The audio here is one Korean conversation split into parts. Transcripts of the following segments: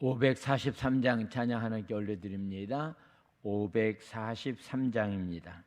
543장 찬양 하나님께 올려드립니다. 543장입니다.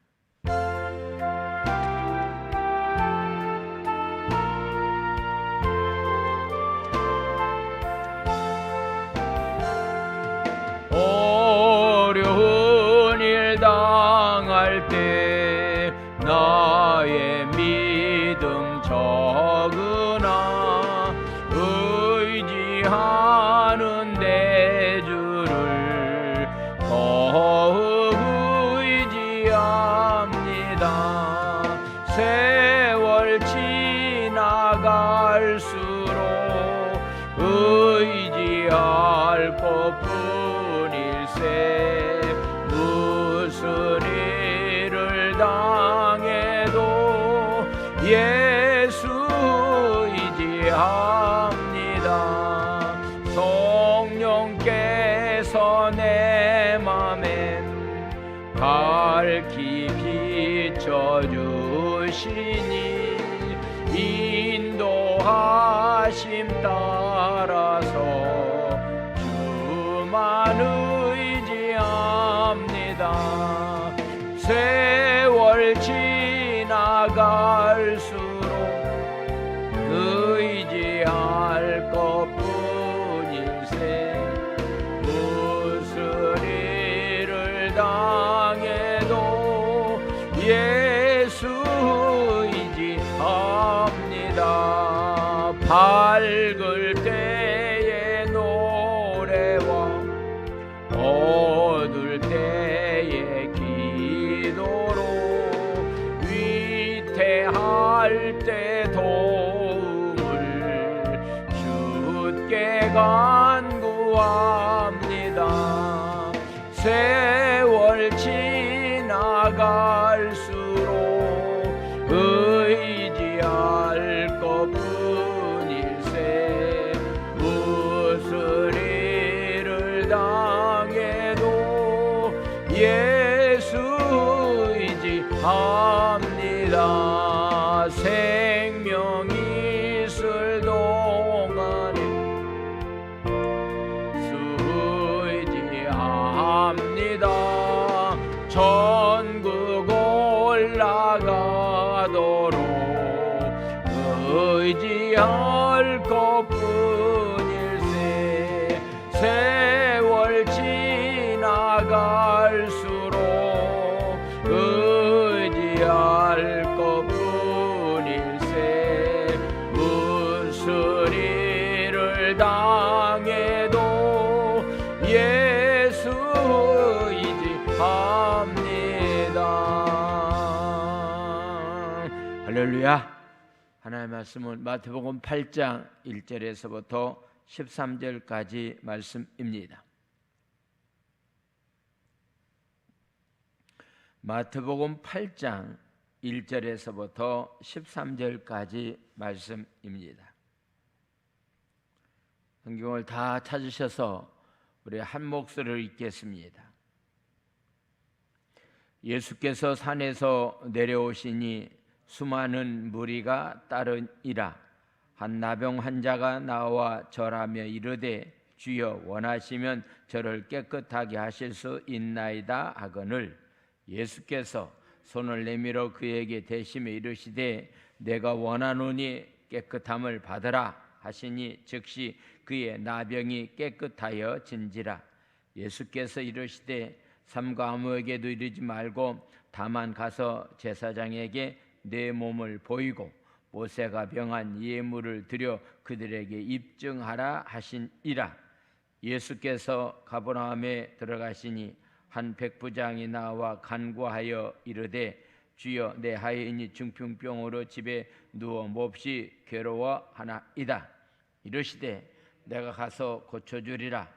주시니 인도하심 따라서 주만 의지합니다 간구합니다. 세 말씀은 마태복음 8장 1절에서부터 13절까지 말씀입니다. 마태복음 8장 1절에서부터 13절까지 말씀입니다. 성경을 다 찾으셔서 우리 한 목소리를 읽겠습니다. 예수께서 산에서 내려오시니 수많은 무리가 따르니라. 한 나병 환자가 나와 절하며 이르되 주여 원하시면 저를 깨끗하게 하실 수 있나이다 하거늘. 예수께서 손을 내밀어 그에게 대심에 이르시되 내가 원하노니 깨끗함을 받으라 하시니 즉시 그의 나병이 깨끗하여 진지라. 예수께서 이르시되 삼가 아무에게도 이르지 말고 다만 가서 제사장에게 내 몸을 보이고 모세가 병한 예물을 드려 그들에게 입증하라 하시니라. 예수께서 가버나움에 들어가시니 한 백부장이 나와 간구하여 이르되 주여 내 하인이 중풍병으로 집에 누워 몹시 괴로워하나이다. 이르시되 내가 가서 고쳐주리라.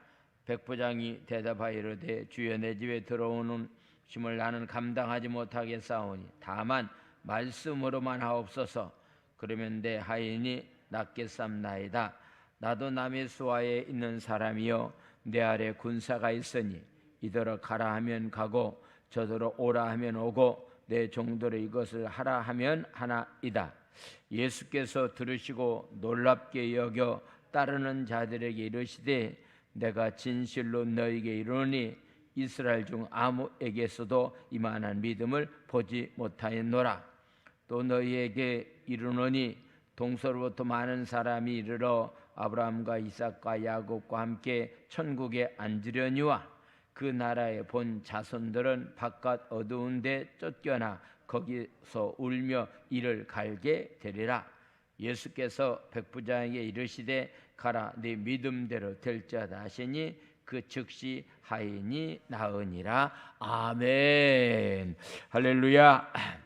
백부장이 대답하여 이르되 주여 내 집에 들어오는 짐을 나는 감당하지 못하겠사오니 다만 말씀으로만 하옵소서. 그러면 내 하인이 낫겠삼나이다. 나도 남의 수하에 있는 사람이요. 내 아래 군사가 있으니 이더러 가라 하면 가고 저더러 오라 하면 오고 내 종들의 이것을 하라 하면 하나이다. 예수께서 들으시고 놀랍게 여겨 따르는 자들에게 이르시되 내가 진실로 너에게 이르노니 이스라엘 중 아무에게서도 이만한 믿음을 보지 못하였노라 또 너희에게 이르노니 동서로부터 많은 사람이 이르러 아브라함과 이삭과 야곱과 함께 천국에 앉으려니와 그 나라의 본 자손들은 바깥 어두운 데 쫓겨나 거기서 울며 이를 갈게 되리라. 예수께서 백부장에게 이르시되 가라 네 믿음대로 될자다 하시니 그 즉시 하인이 나으니라. 아멘. 할렐루야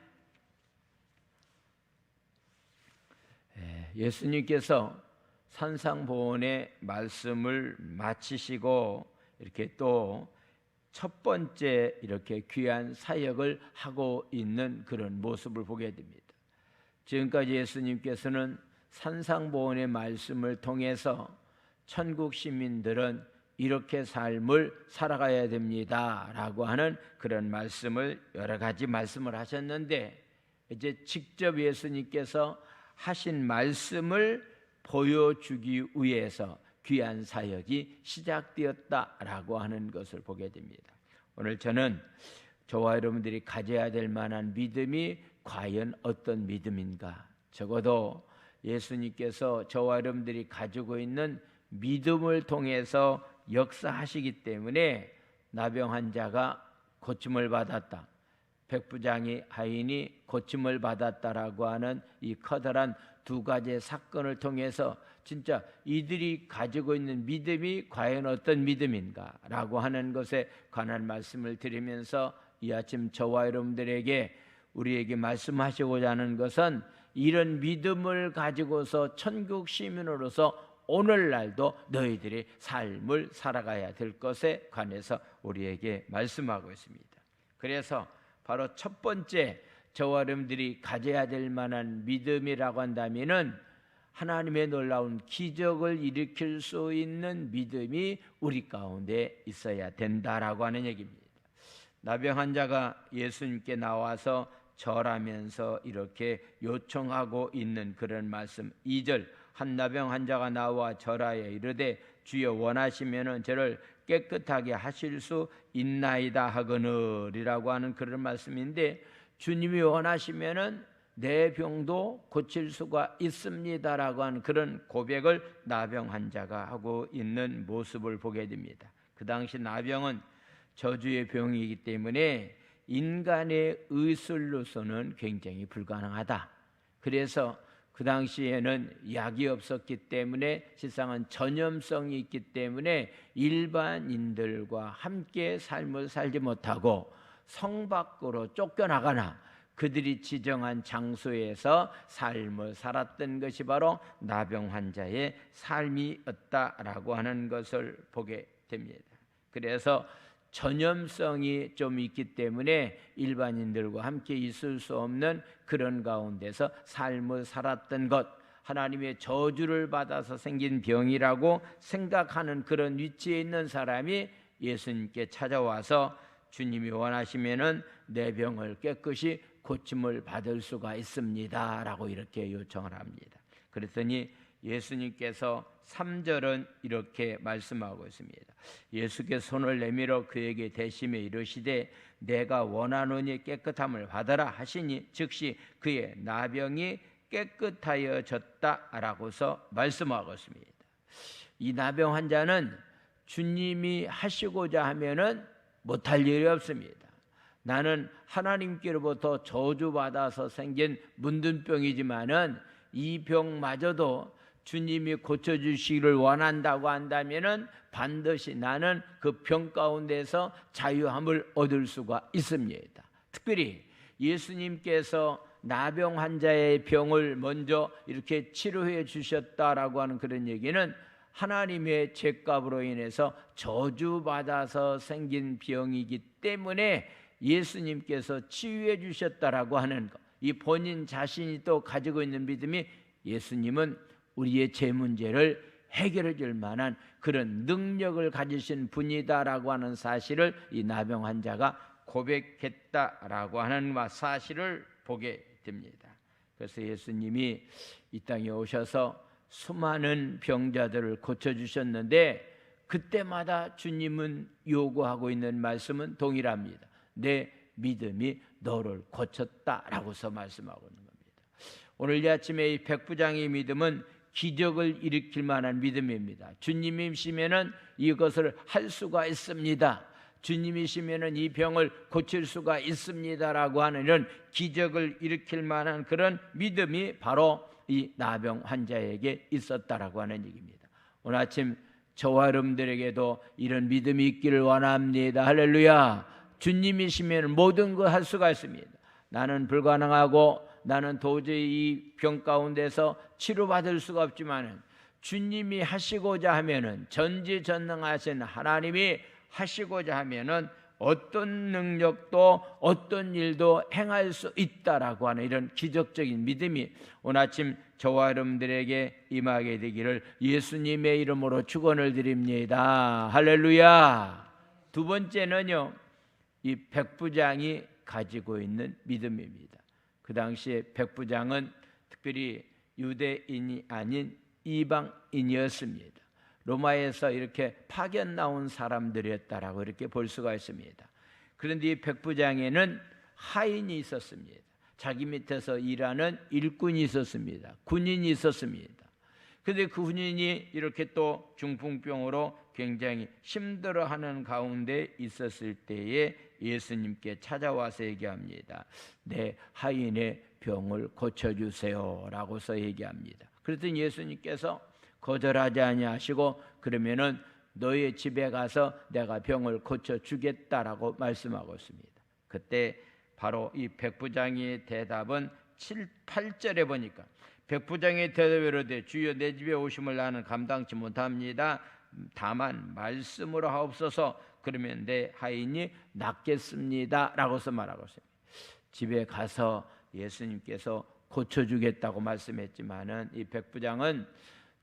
예, 예수님께서 산상보원의 말씀을 마치시고 이렇게 또 첫 번째 이렇게 귀한 사역을 하고 있는 그런 모습을 보게 됩니다. 지금까지 예수님께서는 산상보원의 말씀을 통해서 천국 시민들은 이렇게 삶을 살아가야 됩니다 라고 하는 그런 말씀을 여러 가지 말씀을 하셨는데 이제 직접 예수님께서 하신 말씀을 보여주기 위해서 귀한 사역이 시작되었다라고 하는 것을 보게 됩니다. 오늘 저는 저와 여러분들이 가져야 될 만한 믿음이 과연 어떤 믿음인가? 적어도 예수님께서 저와 여러분들이 가지고 있는 믿음을 통해서 역사하시기 때문에 나병 환자가 고침을 받았다. 백부장이 하인이 고침을 받았다라고 하는 이 커다란 두 가지의 사건을 통해서 진짜 이들이 가지고 있는 믿음이 과연 어떤 믿음인가라고 하는 것에 관한 말씀을 드리면서 이 아침 저와 여러분들에게 우리에게 말씀하시고자 하는 것은 이런 믿음을 가지고서 천국 시민으로서 오늘날도 너희들의 삶을 살아가야 될 것에 관해서 우리에게 말씀하고 있습니다. 그래서 바로 첫 번째 저와 여러분들이 가져야 될 만한 믿음이라고 한다면은 하나님의 놀라운 기적을 일으킬 수 있는 믿음이 우리 가운데 있어야 된다라고 하는 얘기입니다. 나병 환자가 예수님께 나와서 절하면서 이렇게 요청하고 있는 그런 말씀 2절 한 나병 환자가 나와 절하여 이르되 주여 원하시면은 저를 깨끗하게 하실 수 있나이다 하거늘이라고 하는 그런 말씀인데 주님이 원하시면은 내 병도 고칠 수가 있습니다라고 하는 그런 고백을 나병 환자가 하고 있는 모습을 보게 됩니다. 그 당시 나병은 저주의 병이기 때문에 인간의 의술로서는 굉장히 불가능하다. 그래서 그 당시에는 약이 없었기 때문에 실상은 전염성이 있기 때문에 일반인들과 함께 삶을 살지 못하고 성 밖으로 쫓겨나거나 그들이 지정한 장소에서 삶을 살았던 것이 바로 나병 환자의 삶이었다라고 하는 것을 보게 됩니다. 그래서 전염성이 좀 있기 때문에 일반인들과 함께 있을 수 없는 그런 가운데서 삶을 살았던 것, 하나님의 저주를 받아서 생긴 병이라고 생각하는 그런 위치에 있는 사람이 예수님께 찾아와서 주님이 원하시면은 내 병을 깨끗이 고침을 받을 수가 있습니다라고 이렇게 요청을 합니다. 그랬더니 예수님께서 3절은 이렇게 말씀하고 있습니다. 예수께서 손을 내밀어 그에게 대심에 이르시되 내가 원하노니 깨끗함을 받아라 하시니 즉시 그의 나병이 깨끗하여졌다라고서 말씀하고 있습니다. 이 나병 환자는 주님이 하시고자 하면은 못할 일이 없습니다. 나는 하나님께로부터 저주받아서 생긴 문둥병이지만은 이 병마저도 주님이 고쳐주시기를 원한다고 한다면은 반드시 나는 그 병 가운데서 자유함을 얻을 수가 있습니다. 특별히 예수님께서 나병 환자의 병을 먼저 이렇게 치료해 주셨다라고 하는 그런 얘기는 하나님의 죄값으로 인해서 저주받아서 생긴 병이기 때문에 예수님께서 치유해 주셨다라고 하는 것. 이 본인 자신이 또 가지고 있는 믿음이 예수님은 우리의 죄 문제를 해결해 줄 만한 그런 능력을 가지신 분이다라고 하는 사실을 이 나병 환자가 고백했다라고 하는 사실을 보게 됩니다. 그래서 예수님이 이 땅에 오셔서 수많은 병자들을 고쳐 주셨는데 그때마다 주님은 요구하고 있는 말씀은 동일합니다. 내 믿음이 너를 고쳤다라고서 말씀하고 있는 겁니다. 오늘 이 아침에 이 백부장의 믿음은 기적을 일으킬 만한 믿음입니다. 주님이시면은 이것을 할 수가 있습니다. 주님이시면은 이 병을 고칠 수가 있습니다라고 하는 이런 기적을 일으킬 만한 그런 믿음이 바로 이 나병 환자에게 있었다라고 하는 얘기입니다. 오늘 아침 저와 여러분들에게도 이런 믿음이 있기를 원합니다. 할렐루야. 주님이시면 모든 걸 할 수가 있습니다. 나는 불가능하고 나는 도저히 이 병 가운데서 치료받을 수가 없지만은 주님이 하시고자 하면은 전지전능하신 하나님이 하시고자 하면은 어떤 능력도 어떤 일도 행할 수 있다라고 하는 이런 기적적인 믿음이 오늘 아침 저와 여러분들에게 임하게 되기를 예수님의 이름으로 축원을 드립니다. 할렐루야. 두 번째는요. 이 백부장이 가지고 있는 믿음입니다. 그 당시에 백부장은 특별히 유대인이 아닌 이방인이었습니다. 로마에서 이렇게 파견 나온 사람들이었다라고 이렇게 볼 수가 있습니다. 그런데 이 백부장에는 하인이 있었습니다. 자기 밑에서 일하는 일꾼이 있었습니다. 군인이 있었습니다. 근데 그 군인이 이렇게 또 중풍병으로 굉장히 힘들어하는 가운데 있었을 때에 예수님께 찾아와서 얘기합니다. 내 하인의 병을 고쳐주세요라고서 얘기합니다. 그랬더니 예수님께서 거절하지 아니하시고 그러면은 너의 집에 가서 내가 병을 고쳐 주겠다라고 말씀하고 있습니다. 그때 바로 이 백부장의 대답은 7, 8절에 보니까 백부장의 대답으로 되 주여 내 집에 오심을 나는 감당치 못합니다. 다만 말씀으로 하옵소서 그러면 내 하인이 낫겠습니다라고서 말하고 있습니다. 집에 가서 예수님께서 고쳐주겠다고 말씀했지만은 이 백부장은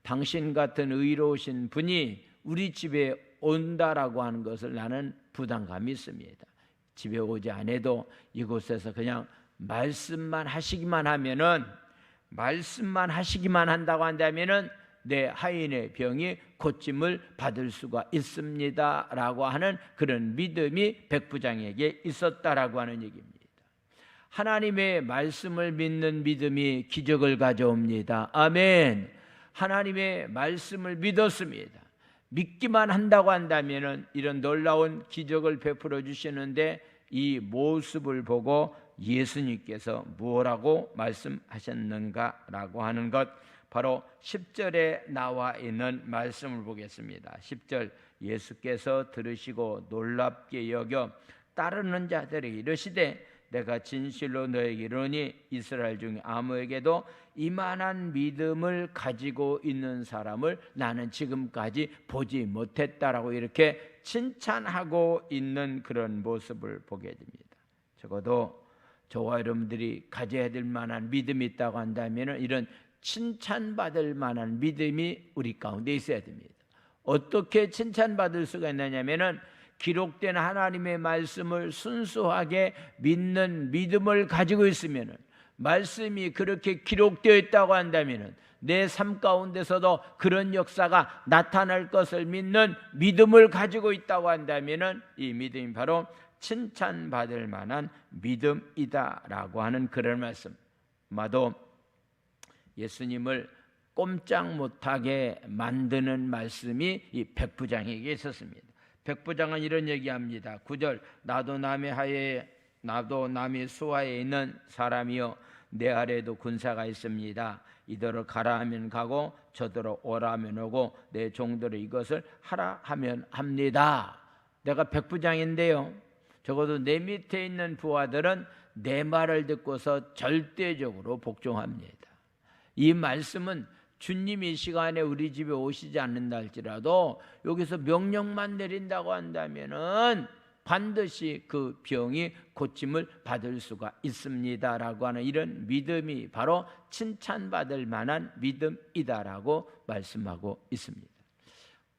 당신 같은 의로우신 분이 우리 집에 온다라고 하는 것을 나는 부담감이 있습니다. 집에 오지 않아도 이곳에서 그냥 말씀만 하시기만 하면은 말씀만 하시기만 한다고 한다면은 내 하인의 병이 고침을 받을 수가 있습니다라고 하는 그런 믿음이 백부장에게 있었다라고 하는 얘기입니다. 하나님의 말씀을 믿는 믿음이 기적을 가져옵니다. 아멘. 하나님의 말씀을 믿었습니다. 믿기만 한다고 한다면은 이런 놀라운 기적을 베풀어 주시는데 이 모습을 보고 예수님께서 무엇라고 말씀하셨는가라고 하는 것 바로 10절에 나와 있는 말씀을 보겠습니다. 10절 예수께서 들으시고 놀랍게 여겨 따르는 자들에게 이르시되 내가 진실로 너에게 이르니 이스라엘 중 아무에게도 이만한 믿음을 가지고 있는 사람을 나는 지금까지 보지 못했다라고 이렇게 칭찬하고 있는 그런 모습을 보게 됩니다. 적어도 저와 여러분들이 가져야 될 만한 믿음이 있다고 한다면 이런 칭찬받을 만한 믿음이 우리 가운데 있어야 됩니다. 어떻게 칭찬받을 수가 있느냐면은 기록된 하나님의 말씀을 순수하게 믿는 믿음을 가지고 있으면은 말씀이 그렇게 기록되어 있다고 한다면은 내 삶 가운데서도 그런 역사가 나타날 것을 믿는 믿음을 가지고 있다고 한다면은 이 믿음이 바로 칭찬받을 만한 믿음이다라고 하는 그런 말씀. 마도 예수님을 꼼짝 못하게 만드는 말씀이 이 백부장에게 있었습니다. 백부장은 이런 얘기합니다. 9절 나도 남의 하에 나도 남의 수하에 있는 사람이요 내 아래에도 군사가 있습니다. 이더러 가라 하면 가고 저더러 오라 하면 오고 내 종들을 이것을 하라 하면 합니다. 내가 백부장인데요. 적어도 내 밑에 있는 부하들은 내 말을 듣고서 절대적으로 복종합니다. 이 말씀은 주님 이 시간에 우리 집에 오시지 않는다 할지라도 여기서 명령만 내린다고 한다면은 반드시 그 병이 고침을 받을 수가 있습니다라고 하는 이런 믿음이 바로 칭찬받을 만한 믿음이다라고 말씀하고 있습니다.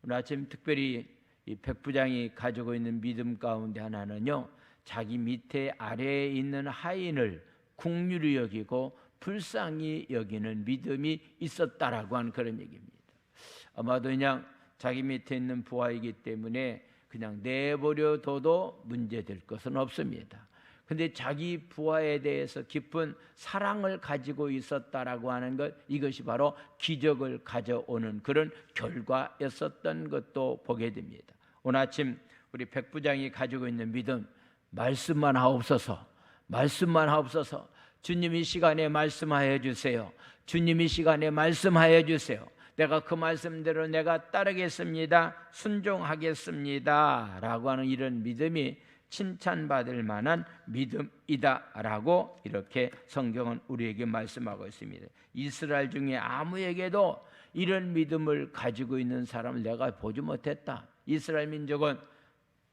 오늘 아침 특별히 이 백부장이 가지고 있는 믿음 가운데 하나는요. 자기 밑에 아래에 있는 하인을 국률이 여기고 불쌍히 여기는 믿음이 있었다라고 하는 그런 얘기입니다. 아마도 그냥 자기 밑에 있는 부하이기 때문에 그냥 내버려 둬도 문제될 것은 없습니다. 근데 자기 부하에 대해서 깊은 사랑을 가지고 있었다라고 하는 것 이것이 바로 기적을 가져오는 그런 결과였었던 것도 보게 됩니다. 오늘 아침 우리 백부장이 가지고 있는 믿음 말씀만 하옵소서 말씀만 하옵소서 주님 이 시간에 말씀하여 주세요. 주님 이 시간에 말씀하여 주세요. 내가 그 말씀대로 내가 따르겠습니다. 순종하겠습니다. 라고 하는 이런 믿음이 칭찬받을 만한 믿음이다라고 이렇게 성경은 우리에게 말씀하고 있습니다. 이스라엘 중에 아무에게도 이런 믿음을 가지고 있는 사람을 내가 보지 못했다. 이스라엘 민족은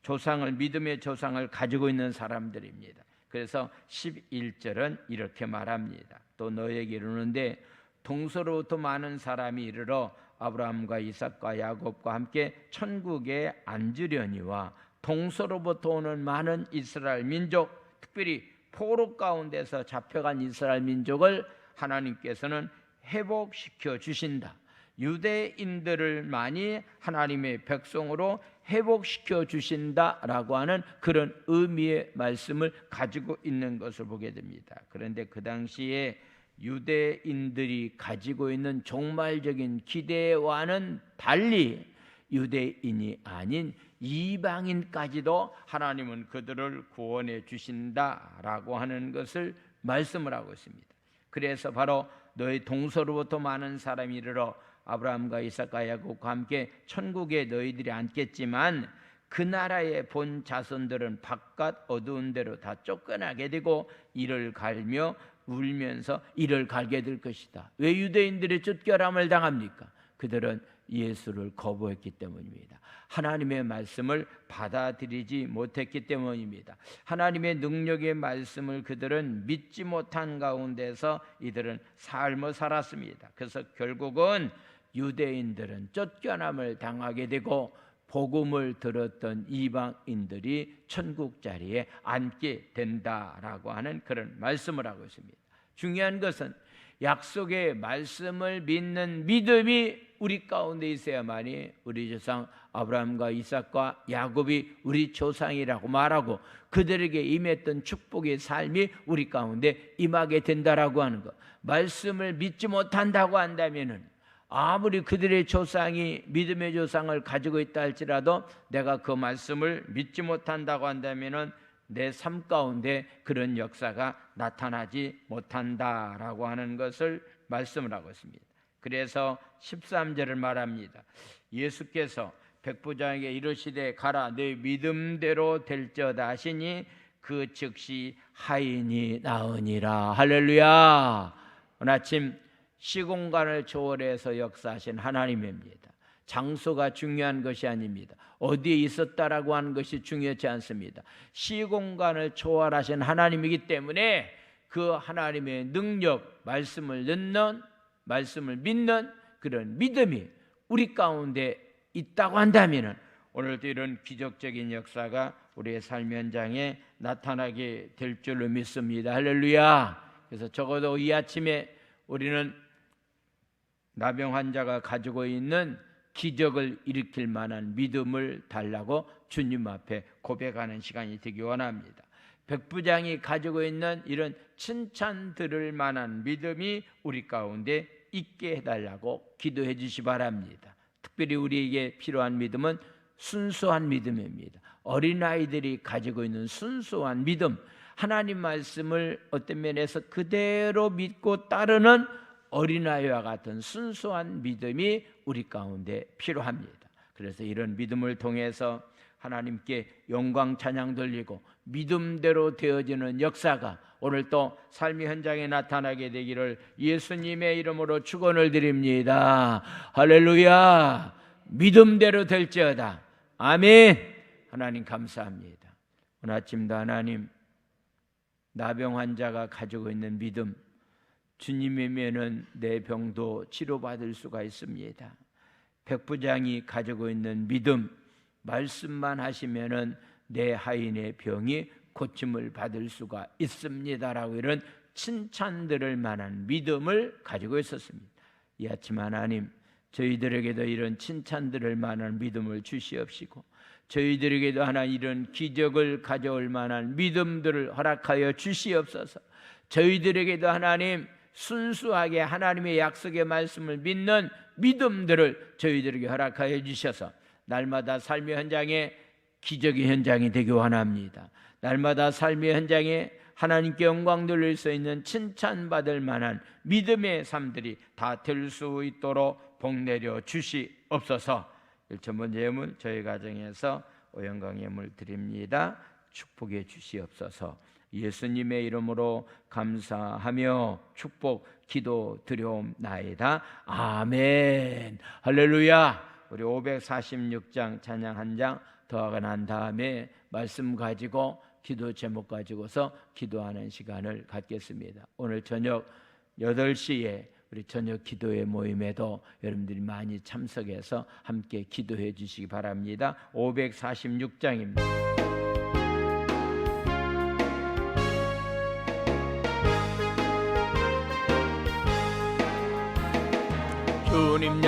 조상을 믿음의 조상을 가지고 있는 사람들입니다. 그래서 11절은 이렇게 말합니다. 또 너에게 이르는데 동서로부터 많은 사람이 이르러 아브라함과 이삭과 야곱과 함께 천국에 앉으려니와 동서로부터 오는 많은 이스라엘 민족, 특별히 포로 가운데서 잡혀간 이스라엘 민족을 하나님께서는 회복시켜 주신다. 유대인들을 많이 하나님의 백성으로 회복시켜 주신다라고 하는 그런 의미의 말씀을 가지고 있는 것을 보게 됩니다. 그런데 그 당시에 유대인들이 가지고 있는 종말적인 기대와는 달리 유대인이 아닌 이방인까지도 하나님은 그들을 구원해 주신다라고 하는 것을 말씀을 하고 있습니다. 그래서 바로 너희 동서로부터 많은 사람이 이르러 아브라함과 이삭과 야곱과 함께 천국에 너희들이 앉겠지만 그 나라의 본 자손들은 바깥 어두운 데로 다 쫓겨나게 되고 이를 갈며 울면서 이를 갈게 될 것이다. 왜 유대인들이 쫓겨남을 당합니까? 그들은 예수를 거부했기 때문입니다. 하나님의 말씀을 받아들이지 못했기 때문입니다. 하나님의 능력의 말씀을 그들은 믿지 못한 가운데서 이들은 삶을 살았습니다. 그래서 결국은 유대인들은 쫓겨남을 당하게 되고 복음을 들었던 이방인들이 천국 자리에 앉게 된다라고 하는 그런 말씀을 하고 있습니다. 중요한 것은 약속의 말씀을 믿는 믿음이 우리 가운데 있어야만이 우리 조상 아브라함과 이삭과 야곱이 우리 조상이라고 말하고 그들에게 임했던 축복의 삶이 우리 가운데 임하게 된다라고 하는 것. 말씀을 믿지 못한다고 한다면은 아무리 그들의 조상이 믿음의 조상을 가지고 있다 할지라도 내가 그 말씀을 믿지 못한다고 한다면은 내 삶 가운데 그런 역사가 나타나지 못한다라고 하는 것을 말씀을 하고 있습니다. 그래서 13절을 말합니다. 예수께서 백부장에게 이르시되 가라 내 믿음대로 될지어다 하시니 그 즉시 하인이 나으니라 할렐루야 오늘 아침 시공간을 초월해서 역사하신 하나님입니다. 장소가 중요한 것이 아닙니다. 어디에 있었다라고 하는 것이 중요하지 않습니다. 시공간을 초월하신 하나님이기 때문에 그 하나님의 능력, 말씀을 듣는, 말씀을 믿는 그런 믿음이 우리 가운데 있다고 한다면 오늘도 이런 기적적인 역사가 우리의 삶 현장에 나타나게 될 줄로 믿습니다. 할렐루야. 그래서 적어도 이 아침에 우리는 나병 환자가 가지고 있는 기적을 일으킬 만한 믿음을 달라고 주님 앞에 고백하는 시간이 되기 원합니다. 백부장이 가지고 있는 이런 칭찬 들을 만한 믿음이 우리 가운데 있게 해달라고 기도해 주시 바랍니다. 특별히 우리에게 필요한 믿음은 순수한 믿음입니다. 어린아이들이 가지고 있는 순수한 믿음, 하나님 말씀을 어떤 면에서 그대로 믿고 따르는 어린아이와 같은 순수한 믿음이 우리 가운데 필요합니다. 그래서 이런 믿음을 통해서 하나님께 영광 찬양 돌리고 믿음대로 되어지는 역사가 오늘 또 삶의 현장에 나타나게 되기를 예수님의 이름으로 축원을 드립니다. 할렐루야. 믿음대로 될지어다. 아멘. 하나님 감사합니다. 오늘 아침도 하나님 나병 환자가 가지고 있는 믿음 주님이면은 내 병도 치료받을 수가 있습니다. 백부장이 가지고 있는 믿음 말씀만 하시면은 내 하인의 병이 고침을 받을 수가 있습니다라고 이런 칭찬 들을 만한 믿음을 가지고 있었습니다. 이 아침 하나님 저희들에게도 이런 칭찬들을 만한 믿음을 주시옵시고 저희들에게도 하나 이런 기적을 가져올 만한 믿음들을 허락하여 주시옵소서. 저희들에게도 하나님 순수하게 하나님의 약속의 말씀을 믿는 믿음들을 저희들에게 허락하여 주셔서 날마다 삶의 현장에 기적의 현장이 되기 원합니다. 날마다 삶의 현장에 하나님께 영광 돌릴 수 있는 칭찬받을 만한 믿음의 삶들이 다 될 수 있도록 복 내려 주시옵소서. 1천 번째 예물 저희 가정에서 오영광 예물 드립니다. 축복해 주시옵소서. 예수님의 이름으로 감사하며 축복 기도 드려옵나이다. 아멘. 할렐루야. 우리 546장 찬양 한 장 더하고 난 다음에 말씀 가지고 기도 제목 가지고서 기도하는 시간을 갖겠습니다. 오늘 저녁 8시에 우리 저녁 기도회 모임에도 여러분들이 많이 참석해서 함께 기도해 주시기 바랍니다. 546장입니다.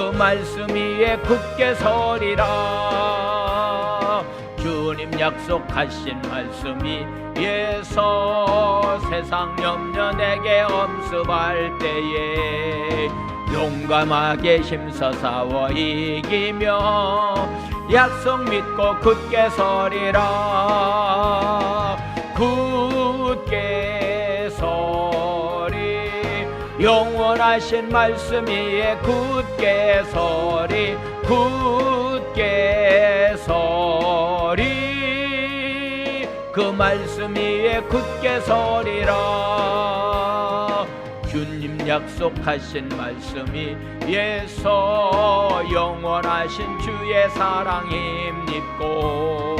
그 말씀 위에 굳게 서리라. 주님 약속하신 말씀이 예서 세상 염려 내게 엄습할 때에 용감하게 힘써 싸워 이기며 약속 믿고 굳게 서리라 영원하신 말씀 위에 굳게 서리 굳게 서리. 그 말씀 위에 굳게 서리라. 주님 약속하신 말씀이 예서 영원하신 주의 사랑 힘입고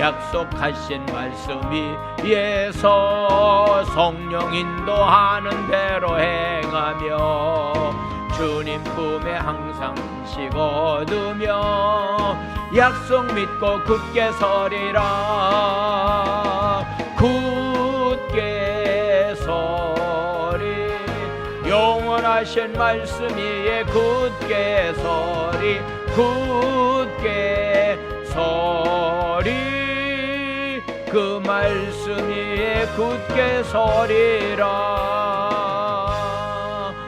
약속하신 말씀이 예서 성령 인도하는 대로 행하며 주님 품에 항상 쉬고 두며 약속 믿고 굳게 서리라. 굳게 서리. 영원하신 말씀 위에 굳게 서리. 굳게 서리 그 말씀 위에 굳게 서리라.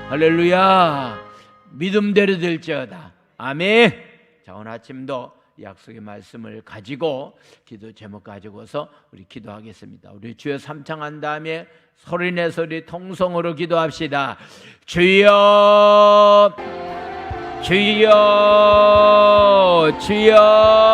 할렐루야. 믿음대로 될지어다. 아멘. 자 오늘 아침도 약속의 말씀을 가지고 기도 제목 가지고서 우리 기도하겠습니다. 우리 주여 삼창한 다음에 소리내 소리 통성으로 기도합시다. 주여 주여 주여